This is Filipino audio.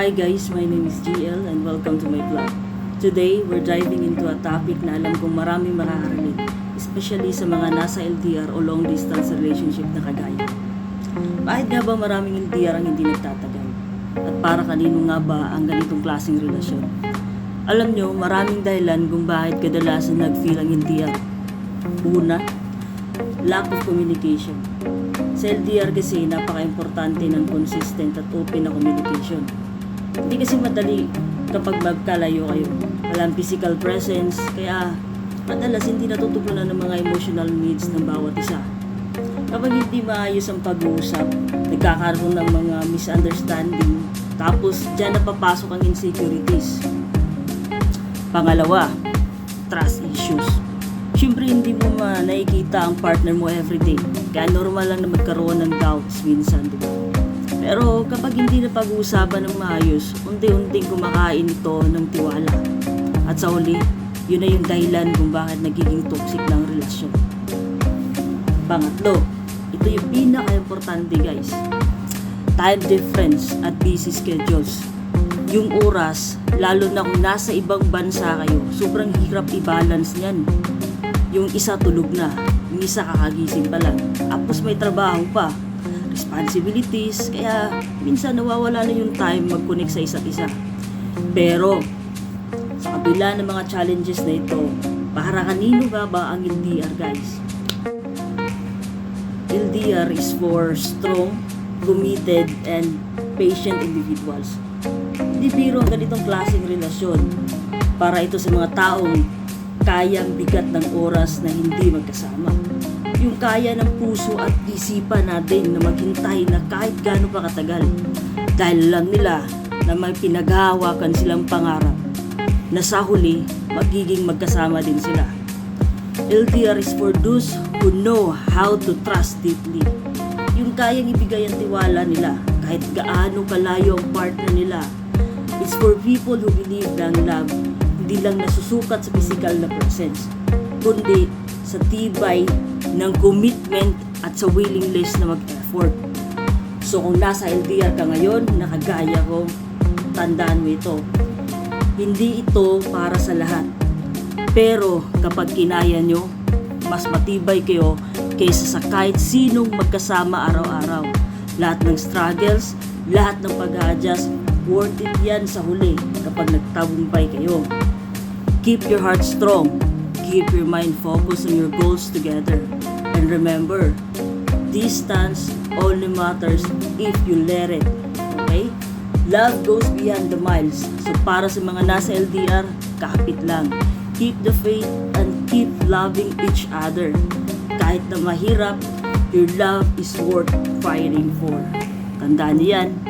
Hi guys, my name is GL and welcome to my vlog. Today, we're diving into a topic na alam kong maraming makaka-relate, especially sa mga nasa LDR o long distance relationship na kagaya. Bakit nga ba maraming LDR ang hindi nagtatagal? At para kanino nga ba ang ganitong klaseng relasyon? Alam nyo, maraming dahilan kung bakit kadalasan nag-feel ang LDR. Una, lack of communication. Sa LDR kasi, napaka-importante ng consistent at open na communication. Hindi kasi madali kapag magkalayo kayo. Walang physical presence, kaya madalas hindi natutugunan ng mga emotional needs ng bawat isa. Kapag hindi maayos ang pag-uusap, nagkakaroon ng mga misunderstanding, tapos dyan napapasok ang insecurities. Pangalawa, trust issues. Siyempre hindi mo ma nakikita ang partner mo everyday. Kaya normal lang na magkaroon ng doubts minsan, di? Pero kapag hindi na pag-uusapan ng maayos, unti-unting kumakain ito ng tiwala. At sa huli, yun na yung dahilan kung bakit nagiging toxic na ang relasyon. Pangatlo, ito yung pinaka-importante guys. Time difference at busy schedules. Yung oras, lalo na kung nasa ibang bansa kayo, sobrang hirap i-balance niyan. Yung isa tulog na, yung isa kakagising pa lang. Tapos may trabaho pa, responsibilities, kaya minsan nawawala na yung time mag-connect sa isa't isa. Pero, sa kabila ng mga challenges na ito, para kanino ba ba ang LDR guys? LDR is for strong, committed, and patient individuals. Hindi biro ang ganitong klaseng relasyon para ito sa mga taong kayang bigat ng oras na hindi magkasama. Yung kaya ng puso at isipan natin na maghintay na kahit gaano pa katagal. Dahil alam nila na may pinaghahawakan silang pangarap na sa huli magiging magkasama din sila. LDR is for those who know how to trust deeply. Yung kayang ibigay ang tiwala nila kahit gaano kalayo ang partner nila. It's for people who believe na ang love hindi lang nasusukat sa physical na presence, kundi sa tibay ng commitment at sa willingness na mag-effort. So kung nasa LDR ka ngayon, nakagaya ko, tandaan mo ito. Hindi ito para sa lahat. Pero kapag kinaya nyo, mas matibay kayo kaysa sa kahit sinong magkasama araw-araw. Lahat ng struggles, lahat ng pag-adjust, worth it yan sa huli kapag nagtagumpay kayo. Keep your heart strong. Keep your mind focused on your goals together. And remember, distance only matters if you let it. Okay? Love goes beyond the miles. So para sa mga nasa LDR, kapit lang. Keep the faith and keep loving each other. Kahit na mahirap, your love is worth fighting for. Tandaan niyo yan.